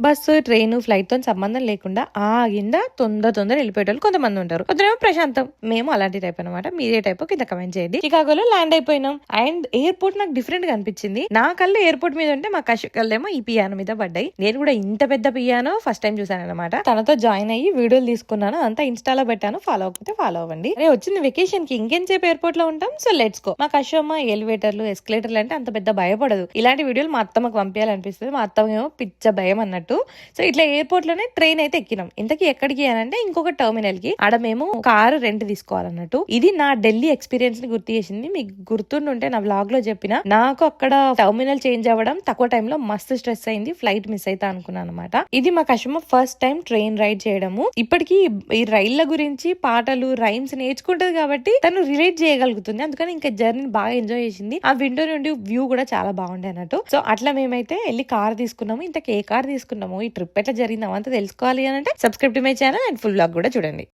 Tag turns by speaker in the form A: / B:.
A: Bus train ఫ్లైట్తో సంబంధం లేకుండా ఆగిందా తొందర తొందర వెళ్ళిపోయేటోళ్ళు కొంతమంది ఉంటారు. కొందరేమో ప్రశాంతం. మేము అలాంటి టైప్ అనమాట మీరే టైప్ కింద కమెంట్ చేయండి. చికాగోలో ల్యాండ్ అయిపోయినాం. అండ్ ఎయిర్పోర్ట్ నాకు డిఫరెంట్గా అనిపించింది. నా కళ్ళు ఎయిర్పోర్ట్ మీద ఉంటే మా కష్ కళ్ళేమో ఈ పియానో మీద పడ్డాయి. నేను కూడా ఇంత పెద్ద పియానో ఫస్ట్ టైం చూసాను అనమాట తనతో జాయిన్ అయ్యి వీడియోలు తీసుకున్నాను. అంతా ఇన్స్టాలో పెట్టాను. ఫాలో అవ్వకపోతే ఫాలో అవ్వండి. అరే వచ్చింది వెకేషన్కి ఇంకెంతసేపు ఎయిర్పోర్ట్లో ఉంటాం? సో లెట్స్ గో మా కషమ్మ ఎలివేటర్లు ఎస్కలేటర్లు అంటే అంత పెద్ద భయపడదు. ఇలాంటి వీడియోలు మా అత్తమ్మకు పంపించాలనిపిస్తుంది. మా అత్తమ్మ ఏమో పిచ్చ భయం అన్నట్టు. సో ఇట్లా ఎయిర్పోర్ట్లోనే ట్రైన్ అయితే ఎక్కినాం. ఇంతకీ ఎక్కడికి అని అంటే ఇంకొక టెర్మినల్కి ఆడ మేము కారు రెంట్ తీసుకోవాలన్నట్టు. ఇది నా ఢిల్లీ ఎక్స్పీరియన్స్ని గుర్తు చేసింది. మీకు గుర్తుండుంటే నా వ్లాగ్లో చెప్పిన. నాకు అక్కడ టెర్మినల్ చేంజ్ అవ్వడం తక్కువ టైంలో మస్తు స్ట్రెస్ అయింది. ఫ్లైట్ మిస్ అయితే అనుకున్నాను అనమాట ఇది మా కష్టమ ఫస్ట్ టైం ట్రైన్ రైడ్ చేయడము. ఇప్పటికీ ఈ రైళ్ళ గురించి పాటలు రైమ్స్ నేర్చుకుంటది కాబట్టి తను రిలేట్ చేయగలుగుతుంది. అందుకని ఇంకా జర్నీ బాగా ఎంజాయ్ చేసింది. ఆ విండో నుండి వ్యూ కూడా చాలా బాగుండే అన్నట్టు. సో అట్లా మేమైతే వెళ్ళి కార్ తీసుకున్నాము. ఇంతకు ఏ కార్ చేస్తున్నాము ఈ ట్రిప్ ఎట్లా జరిగిందో అంతా తెలుసుకోవాలి అని అంటే subscribe to my channel and full blog కూడా చూడండి.